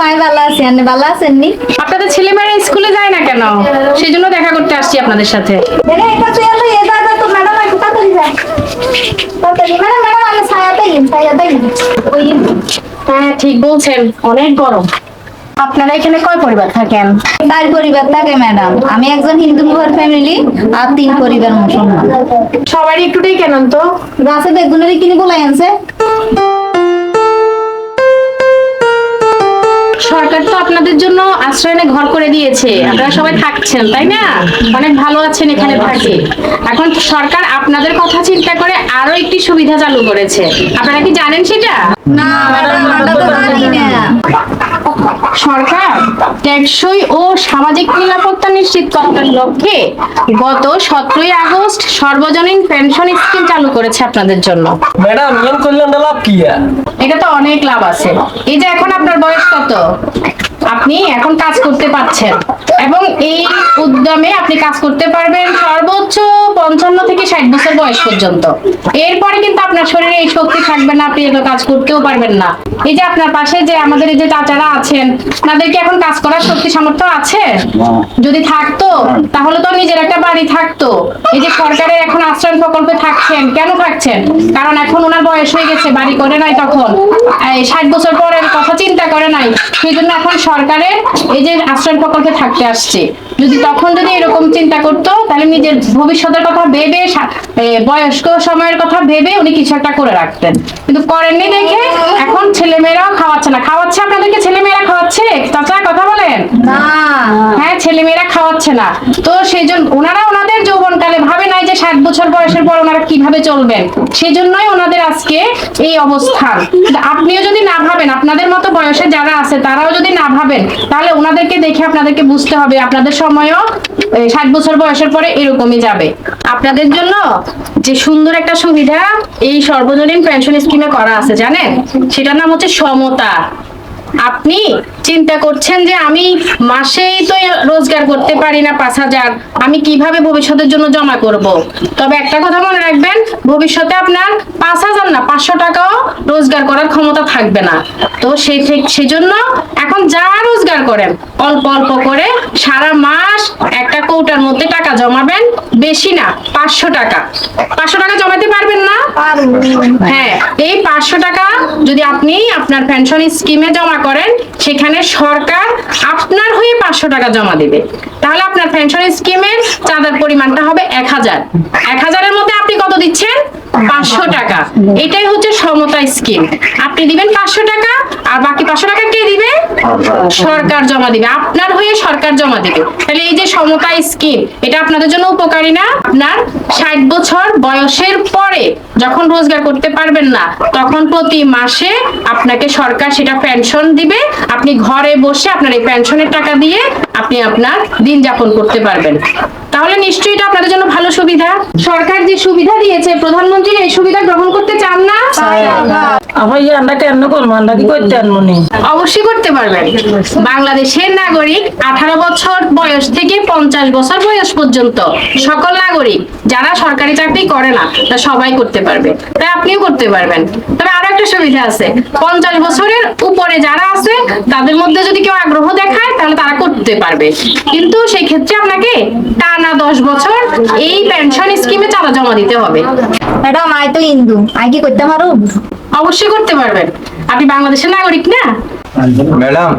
ভাই ভালো আছি আপনি ভালো আছেন নি আপনাদের ছেলেমেয়েরা স্কুলে যায় না কেন? সেই জন্য দেখা করতে আসছি আপনাদের সাথে। এটা তুই এলো এ দাদা তো ম্যাডাম একটু তাড়াতাড়ি যায় তাড়াতাড়ি। ম্যাডাম ম্যাডাম আমি ছায়াতে গেছি ছায়াতে গেছি ওই হ্যাঁ ঠিক বলছেন। অনেক গরম। আপনারা এখানে কয় পরিবার থাকেন? তার পরিবার থাকে ম্যাডাম। আমি একজন হিন্দু মুভার ফ্যামিলি আর তিন পরিবার মুসলমান। সবারই একটুটাই কেন তো। গাছে বেগুনের কিনে বলাই আনছে। সরকার তো আপনাদের জন্য আশ্রয়নে ঘর করে দিয়েছে। আপনারা সবাই থাকছেন তাই না? অনেক ভালো আছেন এখানে থাকে। এখন সরকার আপনাদের কথা চিন্তা করে আরও একটি সুবিধা চালু করেছে। আপনারা কি জানেন সেটা? না আমরা তো জানি না। সরকার টেকসই ও সামাজিক নিরাপত্তা নিশ্চিত করার লক্ষ্যে গত সতেরোই আগস্ট সর্বজনীন পেনশন স্কিম চালু করেছে আপনাদের জন্য। ম্যাডাম নিয়ম কল্যাণটা লাভ কি এটা তো অনেক লাভ আছে। এই যে এখন আপনার বয়স কত? আপনি এখন কাজ করতে পারছেন। এবং এই উদ্যমে আপনি কাজ করতে পারবেন সর্বোচ্চ পঞ্চান্ন থেকে ষাট বছর বয়স পর্যন্ত। এরপরে কিন্তু আপনার শরীরে এই শক্তি থাকবে না, আপনি এত কাজ করতেও পারবেন না। এই যে আপনার পাশে যে আমাদের এই যে চাচারা আছেন তাদের কি এখন কাজ করার শক্তি সামর্থ্য আছে? যদি থাকতো, তাহলে তো নিজের একটা বাড়ি থাকতো। এই যে সরকারের এখন আশ্রয় প্রকল্পে থাকছেন, কেন থাকছেন? কারণ এখন ওনার বয়স হয়ে গেছে, বাড়ি করে নাই তখন। ষাট বছর পরের কথা চিন্তা করে নাই। সেই জন্য এখন সরকারের এই যে আশ্রয় প্রকল্পে থাকতে আসছে। যদি তখন যদি এরকম চিন্তা করতো তাহলে নিজের ভবিষ্যতের কথা ভেবে বয়স্ক সময়ের কথা ভেবে উনি কিছু একটা করে রাখতেন। কিন্তু করেননি দেখে এখন ছেলেমেয়েরাও খাওয়াচ্ছে না। খাওয়াচ্ছে আপনাদেরকে? ছেলেমেয়েরা খাওয়াচ্ছে? চাচা কথা বলেন? না। হ্যাঁ ছেলেমেয়েরা খাওয়াচ্ছে না। তো সেই জন্য ওনারা ওনাদের যৌবনকালে ষাট বছর বয়সের পর ওনারা কীভাবে চলবেন? সেই জন্যই ওনাদের আজকে এই অবস্থান। আপনিও যদি না ভাবেন, আপনাদের মতো বয়সে যারা আছে, তারাও যদি না ভাবেন, তাহলে ওনাদেরকে দেখে আপনাদেরকে বুঝতে হবে, আপনাদের সময়ও ষাট বছর বয়সের পরে এরকমই যাবে। আপনাদের জন্য যে সুন্দর একটা সুবিধা, এই সর্বজনীন পেনশন স্কিমে করা আছে, জানেন? সেটার নাম হচ্ছে সমতা। আপনি চিন্তা করছেন যে আমি মাসেই তো রোজগার করতে পারি না পাঁচ হাজার। আমি কীভাবে ভবিষ্যতের জন্য জমা করব। তবে একটা কথা মনে রাখবেন ভবিষ্যতে আপনার পাঁচ হাজার না পাঁচশো টাকাও রোজগার করার ক্ষমতা থাকবে না। তো সেই ঠিক- সেজন্য এখন যা রোজগার করেন অল্প অল্প করে সারা মাস একটা কৌটার মধ্যে টাকা জমাবেন বেশি না পাঁচশো টাকা। পাঁচশো টাকা জমাতে পারবেন না? হ্যাঁ এই পাঁচশো টাকা যদি আপনি আপনার পেনশন স্কিমে জমা করেন, সেখানে সরকার আপনার হয়ে পাঁচশো টাকা জমা দেবে। তাহলে আপনার পেনশন স্কিমের চাঁদার পরিমাণটা হবে এক হাজার। এক হাজারের মধ্যে আপনি কত দিচ্ছেন? পাঁচশো টাকা। এটাই হচ্ছে সমতা স্কিম। আপনি দিবেন পাঁচশো টাকা, আর বাকি পাঁচশো টাকা কে দিবে? সরকার জমা দিবে। আপনার হয়ে সরকার জমা দিবে। তাহলে এই যে সমতা স্কিম, এটা আপনাদের জন্য উপকারী না? আপনার ষাট বছর বয়সের পরে যখন রোজগার করতে পারবেন না, তখন প্রতি মাসে আপনাকে সরকার সেটা পেনশন দিবে। আপনি ঘরে বসে আপনার এই পেনশনের টাকা দিয়ে আপনি আপনার দিন যাপন করতে পারবেন। তাহলে নিশ্চয়ই এটা আপনাদের জন্য ভালো সুবিধা। সরকার যে সুবিধা দিয়েছে প্রধানমন্ত্রীর এই সুবিধা গ্রহণ করতে চান না? আবার আমরা কেন করব? আমরা কি করতে আনব অবশ্যই করতে পারবেন। বাংলাদেশের নাগরিক আঠারো বছর বয়স থেকে পঞ্চাশ বছর বয়স পর্যন্ত সকল নাগরিক যারা সরকারি চাকরি করে না তা সবাই করতে পারবে। তাই আপনিও করতে পারবেন। তবে আরও একটা সুবিধা আছে। পঞ্চাশ বছরের উপরে যারা আছে তাদের মধ্যে যদি কেউ আগ্রহ দেখায় তাহলে তারা করতে পারবে। কিন্তু সেই ক্ষেত্রে আপনাকে টানা দশ বছর এই পেনশন স্কিমে চাঁদা জমা দিতে হবে। ম্যাডাম আই তো হিন্দু আই কি করতে পারো? অবশ্যই করতে পারবেন। আপনি বাংলাদেশের নাগরিক না? ম্যাডাম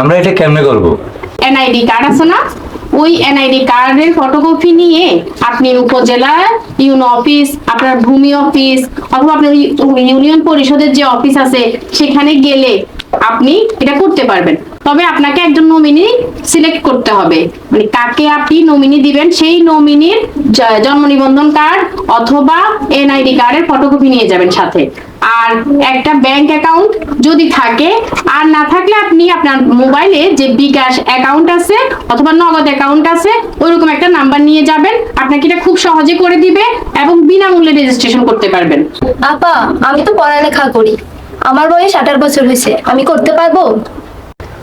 আমরা এটা কেমনে করব? এনআইডি কার্ড আছে না? ওই এনআইডি কার্ডের ফটোকপি নিয়ে আপনি উপজেলা ইউনো অফিস আপনার ভূমি অফিস অথবা আপনার ইউনিয়ন পরিষদের যে অফিস আছে সেখানে গেলে আপনি এটা করতে পারবেন। তবে আপনাকে একজন নমিনি সিলেক্ট করতে হবে। মানে কাকে আপনি নমিনি দিবেন সেই নমিনির জন্ম নিবন্ধন কার্ড অথবা এনআইডি কার্ডের ফটোকপি নিয়ে যাবেন সাথে। আর একটা ব্যাংক অ্যাকাউন্ট যদি থাকে, আর না থাকলে আপনি আপনার মোবাইলে যে বিকাশ অ্যাকাউন্ট আছে অথবা নগদ অ্যাকাউন্ট আছে ওইরকম একটা নাম্বার নিয়ে যাবেন। আপনাকে এটা খুব সহজে করে দিবে এবং বিনামূল্যে রেজিস্ট্রেশন করতে পারবেন। আপা, আমি তো পড়ালেখা করি। আমার বয়স আঠারো বছর হয়েছে। আমি করতে পারব?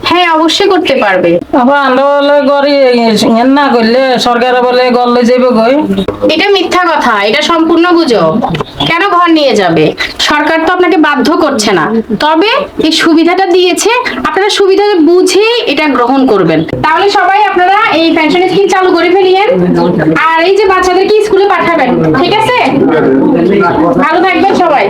হ্যাঁ অবশ্যই করতে পারবে। আমরা বলে গড়ি না করলে সরকারে বলে গড়লে যাবে গই এটা মিথ্যা কথা এটা সম্পূর্ণ গুজব। কেন ঘর নিয়ে যাবে? সরকার তো আপনাকে বাধ্য করছে না। তবে এই সুবিধাটা দিয়েছে আপনারা সুবিধা বুঝে এটা গ্রহণ করবেন। তাহলে সবাই আপনারা এই পেনশন স্কিম চালু করে ফেলিয়েন। আর এই যে বাচ্চাদেরকে স্কুলে পাঠাবেন ঠিক আছে? ভালো থাকবেন সবাই।